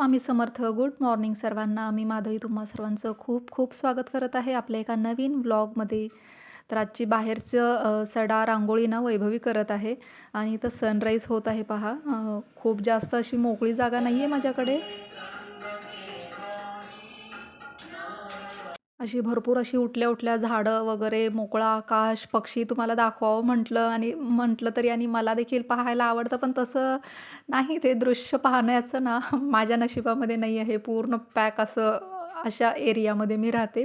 Swami Samarth. Good morning सर्वांना. मी माधवी. तुम्हा सर्वांचं खूप खूप स्वागत करत आहे आपल्या एका नवीन ब्लॉगमध्ये. तर आजची बाहेरचं सडा रांगोळी ना वैभवी करत आहे आणि इथं सनराईज होत आहे पहा. खूप जास्त अशी मोकळी जागा नाही आहे माझ्याकडे. अशी भरपूर अशी उठल्या उठल्या झाडं वगैरे मोकळा आकाश पक्षी तुम्हाला दाखवावं म्हटलं आणि म्हटलं तरी आणि मला देखील पाहायला आवडतं. पण तसं नाही ते दृश्य पाहण्याचं ना माझ्या नशिबामध्ये नाही आहे. पूर्ण पॅक असं अशा एरियामध्ये मी राहते.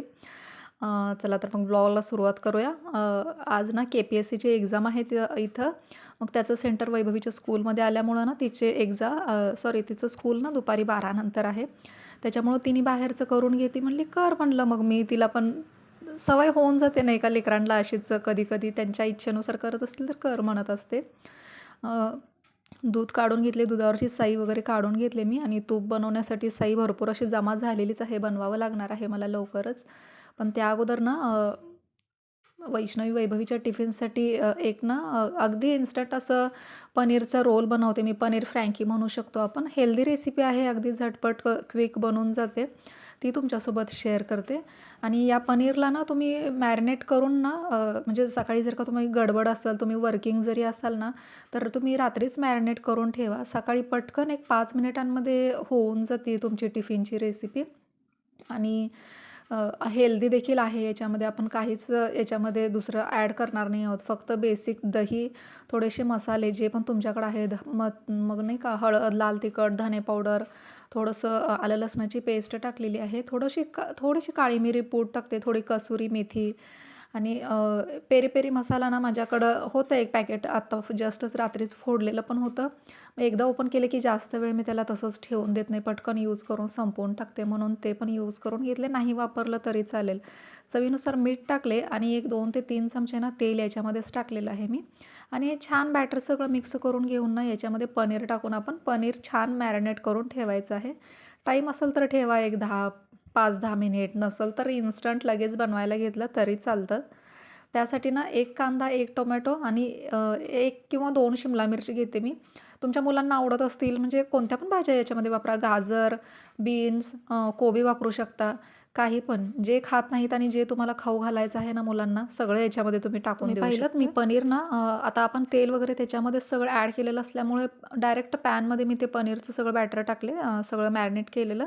चला तर मग ब्लॉगला सुरुवात करूया. आज ना के पी एस सीची एक्झाम आहे ति इथं. मग त्याचं सेंटर वैभवीच्या स्कूलमध्ये आल्यामुळं ना तिचे एक्झा सॉरी तिचं स्कूल ना दुपारी बारानंतर आहे. त्याच्यामुळं तिने बाहेरचं करून घेते. म्हणली कर म्हणलं मग मी तिला पण सवय होऊन जाते नाही का लेकरांना अशीच कधी कधी त्यांच्या इच्छेनुसार करत असतील तर कर म्हणत असते. दूध काढून घेतले दुधावरची साई वगैरे काढून घेतले मी आणि तूप बनवण्यासाठी साई भरपूर अशी जमा झालेलीच आहे बनवावं लागणार आहे मला लवकरच. पण त्या अगोदर ना वैष्णवी वैभवीच्या टिफिनसाठी एक ना अगदी इन्स्टंट असं पनीरचा रोल बनवते मी. पनीर फ्रँकी म्हणू शकतो आपण. हेल्दी रेसिपी आहे अगदी झटपट क्विक बनून जाते. ती तुमच्यासोबत शेअर करते. आणि या पनीरला ना तुम्ही मॅरिनेट करून ना म्हणजे सकाळी जर का तुम्ही गडबड असाल तुम्ही वर्किंग जरी असाल ना तर तुम्ही रात्रीच मॅरिनेट करून ठेवा. सकाळी पटकन एक पाच मिनिटांमध्ये होऊन जाते तुमची टिफिनची रेसिपी आणि हेल्दी देखील आहे याच्यामध्ये आपण काहीच याच्यामध्ये दुसरं ॲड करणार नाही आहोत. फक्त बेसिक दही थोडेसे मसाले जे पण तुमच्याकडे आहे ध- मग मग नाही का हळद लाल तिखट धने पावडर थोडंसं आलं लसणाची पेस्ट टाकलेली आहे. थोडीशी का थोडीशी काळी मिरी पूड टाकते थोडी कसुरी मेथी आणि पेरी पेरी मसाला ना माझ्याकडं होतं एक पॅकेट. आत्ता जस्टच रात्रीच फोडलेलं पण होतं. मग एकदा ओपन केले की जास्त वेळ मी त्याला तसंच ठेवून देत नाही. पटकन यूज करून संपवून टाकते म्हणून ते पण यूज करून घेतले. नाही वापरलं तरी चालेल. चवीनुसार मीठ टाकले आणि एक दोन ते तीन चमचे ना तेल याच्यामध्येच टाकलेलं आहे मी. आणि हे छान बॅटर सगळं मिक्स करून घेऊन ना याच्यामध्ये पनीर टाकून आपण पनीर छान मॅरिनेट करून ठेवायचं आहे. टाईम असेल तर ठेवा एक दहा पाच दहा मिनिट नसेल तर इन्स्टंट लगेच बनवायला घेतलं तरी चालतं. त्यासाठी ना एक कांदा एक टोमॅटो आणि एक किंवा दोन शिमला मिरची घेते मी. तुमच्या मुलांना आवडत असतील म्हणजे कोणत्या पण भाज्या याच्यामध्ये वापरा. गाजर बीन्स कोबी वापरू शकता. काही पण. जे खात नाहीत आणि जे तुम्हाला खाऊ घालायचं आहे ना मुलांना सगळं याच्यामध्ये तुम्ही टाकून देऊ पाहिलं मी पनीर ना आता आपण तेल वगैरे त्याच्यामध्ये सगळं ॲड केलेलं असल्यामुळे डायरेक्ट पॅनमध्ये मी ते पनीरचं सगळं बॅटर टाकले सगळं मॅरिनेट केलेलं.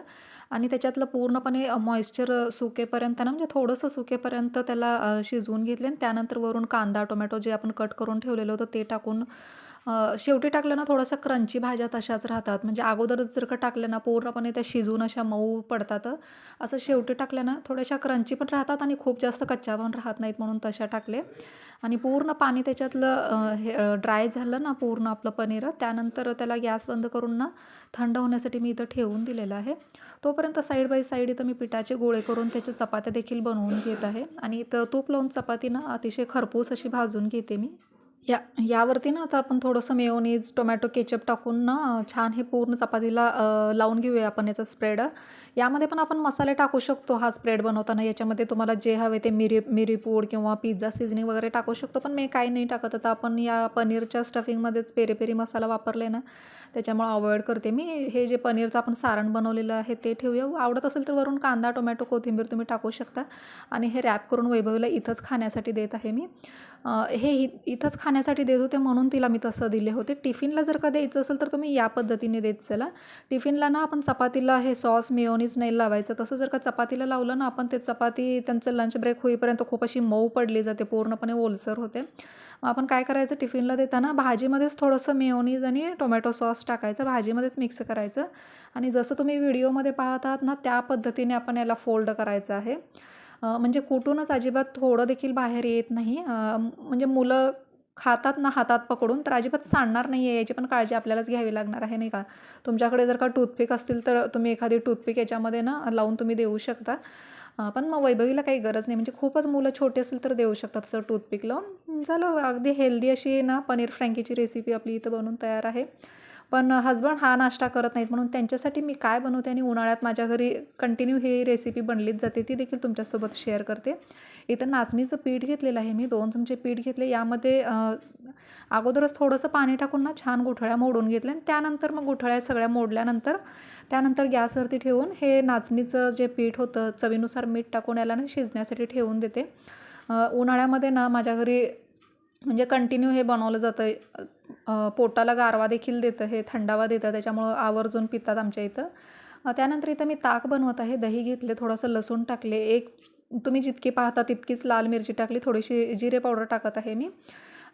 आणि त्याच्यातलं पूर्णपणे मॉइश्चर सुकेपर्यंत ना म्हणजे थोडंसं सुकेपर्यंत त्याला शिजवून घेतले आणि त्यानंतर वरून कांदा टोमॅटो जे आपण कट करून ठेवलेलं होतं ते टाकून शेवटी टाकलं ना थोड्याशा क्रंची भाज्या तशाच राहतात. म्हणजे अगोदरच जर का टाकल्या ना पूर्णपणे त्या शिजून अशा मऊ पडतात. असं शेवटी टाकल्या ना थोड्याशा क्रंची पण राहतात आणि खूप जास्त कच्च्या पण राहत नाहीत म्हणून तशा टाकले. आणि पूर्ण पाणी त्याच्यातलं हे ड्राय झालं ना पूर्ण आपलं पनीर त्यानंतर त्याला गॅस बंद करून ना थंड होण्यासाठी मी इथं ठेवून दिलेलं आहे. तोपर्यंत साईड बाय साईड इथं मी पिठाचे गोळे करून त्याच्या चपात्या देखील बनवून घेत आहे. आणि इथं तूप लावून चपाती ना अतिशय खरपूस अशी भाजून घेते मी. या यावरती ना आता आपण थोडंसं मेयोनीज टोमॅटो केचप टाकून ना छान हे पूर्ण चपातीला अ, लावून घेऊया आपण याचा स्प्रेड. यामध्ये पण आपण मसाले टाकू शकतो हा स्प्रेड बनवताना. याच्यामध्ये तुम्हाला जे हवे ते मिरी मिरी पूड किंवा पिझ्झा सिझनिंग वगैरे टाकू शकतो. पण मी काही नाही टाकत. आता आपण या पनीरच्या स्टफिंगमध्येच पेरी पेरी मसाला वापरले ना त्याच्यामुळे अवॉइड करते मी. हे जे पनीरचं आपण सारण बनवलेलं आहे ते ठेवूया. आवडत असेल तर वरून कांदा टोमॅटो कोथिंबीर तुम्ही टाकू शकता. आणि हे रॅप करून वैभवीला इथंच खाण्यासाठी देत आहे मी. हे इ इथंच खाण्यासाठी देत होते म्हणून तिला मी तसं दिले होते. टिफिनला जर का द्यायचं असेल तर तुम्ही या पद्धतीने देत चला. टिफिनला ना आपण चपातीला हे सॉस मेयोनीज नाही लावायचं. तसं जर का चपातीला लावलं ना आपण ते चपाती त्यांचं लंच ब्रेक होईपर्यंत खूप अशी मऊ पडली जाते पूर्णपणे ओलसर होते. मग आपण काय करायचं? टिफिनला देताना भाजीमध्येच थोडंसं मेयोनीज आणि टोमॅटो सॉस टाकायचं. भाजीमध्येच मिक्स करायचं. आणि जसं तुम्ही व्हिडिओमध्ये पाहत आहात ना त्या पद्धतीने आपण याला फोल्ड करायचं आहे. म्हणजे कुठूनच अजिबात थोडं देखील बाहेर येत नाही. म्हणजे मुलं खातात ना हातात पकडून तर अजिबात सांडणार नाही आहे याची पण काळजी आपल्यालाच घ्यावी लागणार आहे नाही का? तुमच्याकडे जर का टूथपिक असतील तर तुम्ही एखादी टूथपिक याच्यामध्ये ना लावून तुम्ही देऊ शकता. पण मग वैभवीला काही गरज नाही. म्हणजे खूपच मुलं छोटी असतील तर देऊ शकतात असं टूथपिक लावून. झालं अगदी हेल्दी अशी ना पनीर फ्रँकीची रेसिपी आपली इथं बनवून तयार आहे. पण हजबंड हा नाश्ता करत नाहीत म्हणून त्यांच्यासाठी मी काय बनवते आणि उन्हाळ्यात माझ्या घरी कंटिन्यू ही रेसिपी बनलीच जाते ती देखील तुमच्यासोबत शेअर करते. इथं नाचणीचं पीठ घेतलेलं आहे मी दोन चमचे पीठ घेतले यामध्ये अगोदरच थोडंसं पाणी टाकून ना छान गुठळ्या मोडून घेतल्या आणि त्यानंतर मग गुठळ्या सगळ्या मोडल्यानंतर त्यानंतर गॅसवरती ठेवून हे नाचणीचं जे पीठ होतं चवीनुसार मीठ टाकून याला ना शिजण्यासाठी ठेवून देते. उन्हाळ्यामध्ये ना माझ्या घरी म्हणजे कंटिन्यू हे बनवलं जातं. पोटाला गारवा देखील देतं हे थंडावा देतं त्याच्यामुळं आवर्जून पितात आमच्या इथं. त्यानंतर इथं मी ताक बनवत आहे. दही घेतले थोडंसं लसूण टाकले. एक तुम्ही जितकी पाहता तितकीच लाल मिरची टाकली. थोडीशी जिरे पावडर टाकत आहे मी.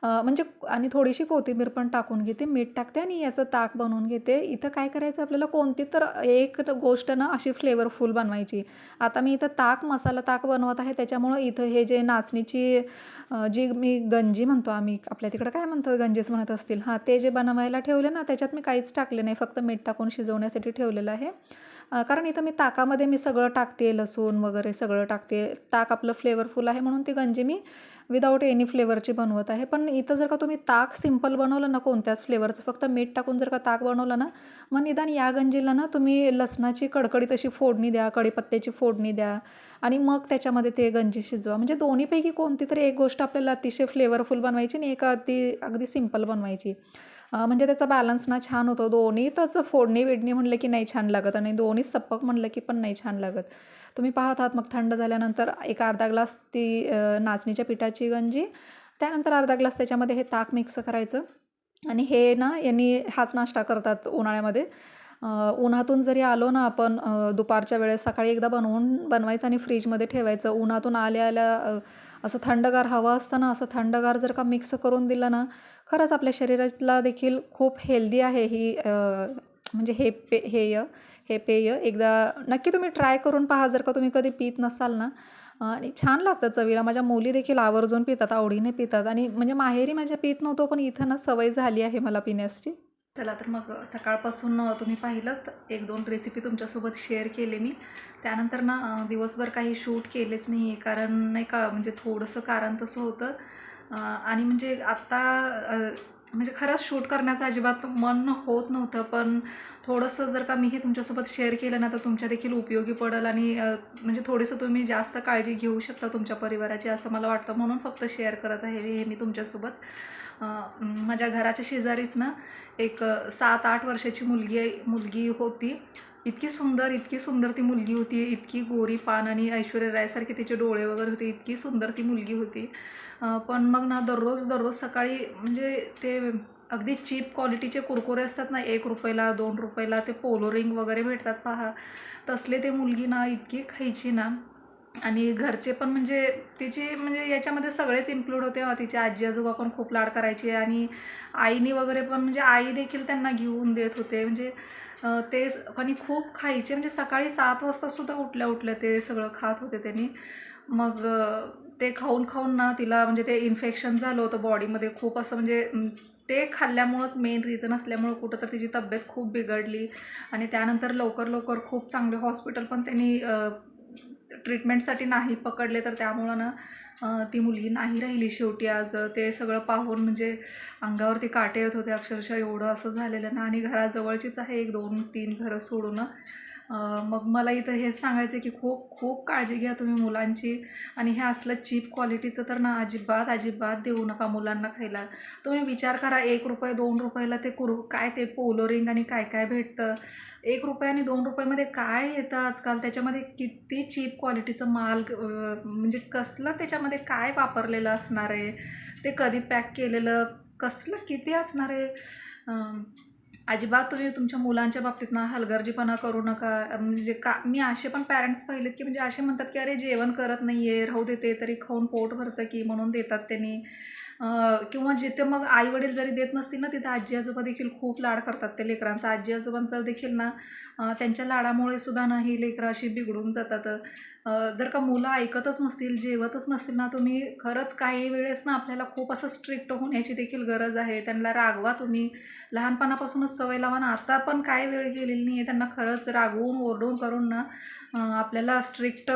म्हणजे आणि थोडीशी कोथिंबीर पण टाकून घेते मीठ टाकते आणि याचं ताक बनवून घेते. इथं काय करायचं आपल्याला कोणती तर एक गोष्ट ना अशी फ्लेवरफुल बनवायची. आता मी इथं ताक मसाला ताक बनवत आहे त्याच्यामुळं इथं हे जे नाचणीची जी मी गंजी म्हणतो आम्ही आपल्या तिकडं काय म्हणतात गंजीच म्हणत असतील. हां ते जे बनवायला ठेवले ना त्याच्यात मी काहीच टाकले नाही फक्त मीठ टाकून शिजवण्यासाठी ठेवलेलं आहे. कारण इथं मी ताकामध्ये मी सगळं टाकते लसूण वगैरे सगळं टाकते. ताक आपलं फ्लेवरफुल आहे म्हणून ती गंजी मी विदाऊट एनी फ्लेवरची बनवत आहे. पण इथं जर का तुम्ही ताक सिंपल बनवलं ना कोणत्याच फ्लेवरचं फक्त मीठ टाकून जर का ताक बनवलं ना मग निदान या गंजीला ना तुम्ही लसणाची कडकडीत अशी फोडणी द्या कडीपत्त्याची फोडणी द्या आणि मग त्याच्यामध्ये ते गंजी शिजवा. म्हणजे दोन्हीपैकी कोणती तरी एक गोष्ट आपल्याला अतिशय फ्लेवरफुल बनवायची आणि एक अगदी अगदी सिंपल बनवायची. म्हणजे त्याचा बॅलन्स ना छान होतो. दोन्हीतच फोडणी बिडणी म्हणलं की नाही छान लागत आणि दोन्ही सप्पक म्हणलं की पण नाही छान लागत. तुम्ही पाहत आहात मग थंड झाल्यानंतर एक अर्धा ग्लास ती नाचणीच्या पिठाची गंजी त्यानंतर अर्धा ग्लास त्याच्यामध्ये हे ताक मिक्स करायचं. आणि हे ना यांनी हाच नाश्ता करतात उन्हाळ्यामध्ये. उन्हातून जरी आलो ना आपण दुपारच्या वेळेस सकाळी एकदा बनवून बनवायचं आणि फ्रीजमध्ये ठेवायचं. उन्हातून आल्या आल्या असं थंडगार हवं असतं ना असं थंडगार जर का मिक्स करून दिलं ना खरंच आपल्या शरीराला देखील खूप हेल्दी आहे ही म्हणजे हे पे हेय हे पेय. एकदा नक्की तुम्ही ट्राय करून पहा जर का तुम्ही कधी पित नसाल ना. आणि छान लागतं चवीला. माझ्या मुली देखील आवर्जून पितात आवडीने पितात. आणि म्हणजे माहेरी माझ्या पित नव्हतो पण इथं ना सवय झाली आहे मला पिण्याची. चला तर मग सकाळपासून तुम्ही पाहिलं एक दोन रेसिपी तुमच्यासोबत शेअर केले मी. त्यानंतर ना दिवसभर काही शूट केलेच नाही आहे कारण नाही का म्हणजे थोडंसं कारण तसं होतं. आणि म्हणजे आत्ता म्हणजे खरंच शूट करण्याचं अजिबात मन होत नव्हतं. पण थोडंसं जर का मी हे तुमच्यासोबत शेअर केलं ना तर तुमच्या देखील उपयोगी पडेल. आणि म्हणजे थोडंसं तुम्ही जास्त काळजी घेऊ शकता तुमच्या परिवाराची असं मला वाटतं. म्हणून फक्त शेअर करत आहे हे मी तुमच्यासोबत. माझ्या घराच्या शेजारीच ना एक सात आठ वर्षाची मुलगी मुलगी होती. इतकी सुंदर इतकी सुंदर ती मुलगी होती. इतकी गोरी पान आणि ऐश्वर्या रायसारखे तिचे डोळे वगैरे होते. इतकी सुंदर ती मुलगी होती. पण मग ना दररोज दररोज सकाळी म्हणजे ते अगदी चीप क्वालिटीचे कुरकुरे असतात ना एक रुपयाला दोन रुपयाला ते पोलो रिंग वगैरे भेटतात पहा. तसले ते मुलगी ना इतकी खायची ना आणि घरचे पण म्हणजे तिची म्हणजे याच्यामध्ये सगळेच इन्क्लूड होते. तिचे आजी आजोबा पण खूप लाड करायचे आणि आईने वगैरे पण म्हणजे आई देखील त्यांना घेऊन देत होते. म्हणजे ते स- आणि खूप खायचे. म्हणजे सकाळी सात वाजतासुद्धा उठल्या उठल्या ते सगळं खात होते त्यांनी. मग ते खाऊन खाऊन ना तिला म्हणजे ते इन्फेक्शन झालं होतं बॉडीमध्ये खूप असं म्हणजे ते खाल्ल्यामुळंच मेन रिझन असल्यामुळं कुठं तर तिची तब्येत खूप बिघडली. आणि त्यानंतर लवकर लवकर खूप चांगले हॉस्पिटल पण त्यांनी ट्रीटमेंटसाठी नाही पकडले तर त्यामुळं ना ती मुलगी नाही राहिली शेवटी आज. ते सगळं पाहून म्हणजे अंगावरती काटे येत होते अक्षरशः एवढं असं झालेलं ना. आणि घराजवळचीच आहे एक दोन तीन घरं सोडून. मग मला इथं हेच सांगायचं आहे की खूप खूप काळजी घ्या तुम्ही मुलांची. आणि हे असलं चीप क्वालिटीचं तर ना अजिबात अजिबात देऊ नका मुलांना खायला. तुम्ही विचार करा एक रुपये दोन रुपयाला ते कुरु काय ते पोलोरिंग आणि काय काय भेटतं? एक रुपये आणि दोन रुपयामध्ये काय येतं आजकाल? त्याच्यामध्ये किती चीप क्वालिटीचं माल म्हणजे कसलं त्याच्यामध्ये काय वापरलेलं असणार आहे? ते कधी पॅक केलेलं कसलं किती असणार आहे? अजिबात तुम्ही तुमच्या मुलांच्या बाबतीत ना हलगर्जीपणा करू नका. म्हणजे का मी असे पण पॅरेंट्स पाहिलेत की म्हणजे असे म्हणतात की अरे जेवण करत नाही आहे राहू देते तरी खाऊन पोट भरतं की म्हणून देतात त्यांनी. किंवा जिथे मग आई वडील जरी देत नसतील ना तिथे आजी आजोबा देखील खूप लाड करतात ते लेकरांचा. आजी आजोबांचा देखील ना त्यांच्या लाडामुळे सुद्धा ना ही लेकरं अशी बिघडून जातात. जर का मुलं ऐकतच नसतील जेवतच नसतील ना तुम्ही खरंच काही वेळेस ना आपल्याला खूप असं स्ट्रिक्ट होण्याची देखील गरज आहे. त्यांना रागवा तुम्ही. लहानपणापासूनच सवय लावा ना. आता पण काय वेळ गेलेली नाही आहे त्यांना खरंच रागवून ओरडून करून ना आपल्याला स्ट्रिक्ट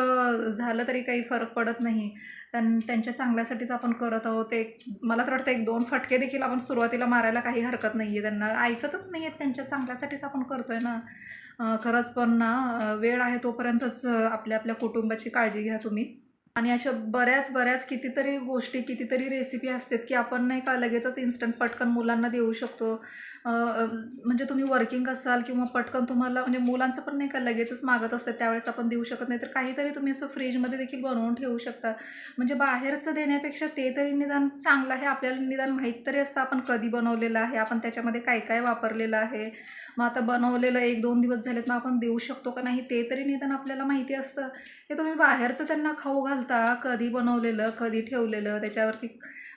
झालं तरी काही फरक पडत नाही. त्यां त्यांच्या चांगल्यासाठीच आपण करत आहोत. एक मला तर वाटतं एक दोन फटके देखील आपण सुरुवातीला मारायला काही हरकत नाही आहे त्यांना ऐकतच नाही आहेत त्यांच्या चांगल्यासाठीच आपण करतो आहे ना. खरंच पण ना वेळ आहे तोपर्यंतच आपल्या आपल्या कुटुंबाची काळजी घ्या तुम्ही. आणि अशा बऱ्याच बऱ्याच कितीतरी गोष्टी कितीतरी रेसिपी असतात की आपण नाही का लगेचच इन्स्टंट पटकन मुलांना देऊ शकतो. म्हणजे तुम्ही वर्किंग असाल किंवा पटकन तुम्हाला म्हणजे मुलांचं पण नाही का लगेचच मागत असतात त्यावेळेस आपण देऊ शकत नाही. तर काहीतरी तुम्ही असं फ्रीजमध्ये देखील बनवून ठेवू शकता. म्हणजे बाहेरचं देण्यापेक्षा ते तरी निदान चांगलं आहे. आपल्याला निदान माहीत तरी असतं आपण कधी बनवलेलं आहे आपण त्याच्यामध्ये काय काय वापरलेलं आहे. मग आता बनवलेलं एक दोन दिवस झालेत मग आपण देऊ शकतो का नाही ते तरी निदान आपल्याला माहिती असतं. हे तुम्ही बाहेरचं त्यांना खाऊ घालता कधी बनवलेलं कधी ठेवलेलं त्याच्यावरती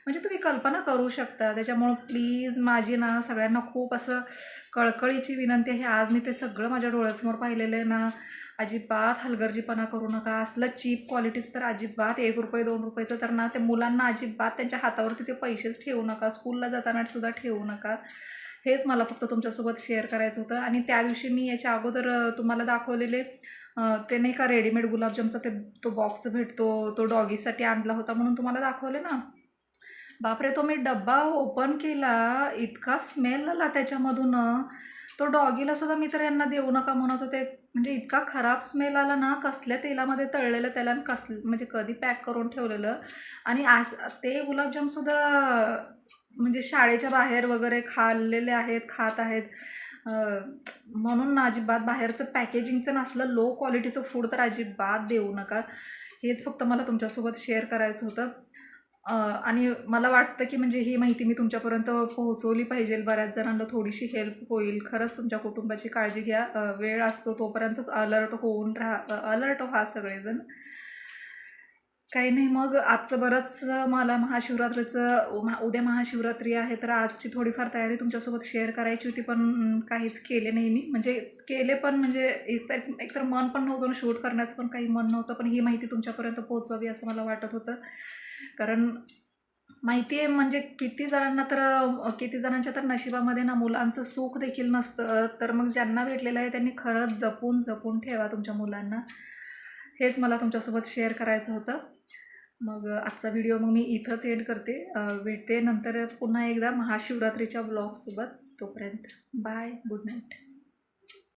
म्हणजे तुम्ही कल्पना करू शकता. त्याच्यामुळं प्लीज माझी ना सगळ्यांना खूप असं कळकळीची विनंती आहे. आज मी ते सगळं माझ्या डोळ्यासमोर पाहिलेलं आहे ना. अजिबात हलगर्जीपणा करू नका. असलं चीप क्वालिटीज तर अजिबात एक रुपये दोन रुपयाचं तर ना ते मुलांना अजिबात त्यांच्या हातावरती ते पैसेच ठेवू नका. स्कूलला जाताना सुद्धा ठेवू नका. हेच मला फक्त तुमच्यासोबत शेअर करायचं होतं. आणि त्या दिवशी मी याच्या अगोदर तुम्हाला दाखवलेले ते नाही का रेडीमेड गुलाबजामचा ते तो बॉक्स भेटतो तो डॉगीसाठी आणला होता म्हणून तुम्हाला दाखवले ना. बापरे तो मी डब्बा ओपन केला इतका स्मेल आला त्याच्यामधून. तो डॉगीला सुद्धा मी तर यांना देऊ नका म्हणत होते. म्हणजे इतका खराब स्मेल आला ना कसल्या तेलामध्ये तळलेलं त्याला कसल कस म्हणजे कधी पॅक करून ठेवलेलं. आणि आज ते गुलाबजामसुद्धा म्हणजे शाळेच्या बाहेर वगैरे खाल्लेले आहेत खात आहेत. म्हणून ना अजिबात बाहेरचं पॅकेजिंगचं नसलं लो क्वालिटीचं फूड तर अजिबात देऊ नका. हेच फक्त मला तुमच्यासोबत शेअर करायचं होतं. आणि मला वाटतं की म्हणजे ही माहिती मी तुमच्यापर्यंत पोहोचवली पाहिजे. बऱ्याच जणांना थोडीशी हेल्प होईल. खरंच तुमच्या कुटुंबाची काळजी घ्या. वेळ असतो तोपर्यंतच अलर्ट होऊन राहा. अलर्ट व्हा सगळेजण. काही नाही मग आजचं बरंच मला महाशिवरात्रीचं महा- उद्या महाशिवरात्री आहे तर आजची थोडीफार तयारी तुमच्यासोबत शेअर करायची होती पण काहीच केले नाही मी. म्हणजे केले पण म्हणजे एकतर एकतर मन पण नव्हतं शूट करण्याचं पण काही मन नव्हतं पण ही माहिती तुमच्यापर्यंत पोहोचवावी असं मला वाटत होतं. कारण माहिती आहे म्हणजे किती जणांना तर किती जणांच्या तर नशिबामध्ये ना मुलांचं सुख देखील नसतं. तर मग ज्यांना भेटलेलं आहे त्यांनी खरंच जपून जपून ठेवा तुमच्या मुलांना. हेच मला तुमच्यासोबत शेअर करायचं होतं. मग आजचा व्हिडिओ मग मी इथंच एड करते. भेटते नंतर पुन्हा एकदा महाशिवरात्रीच्या ब्लॉगसोबत तोपर्यंत बाय गुड नाईट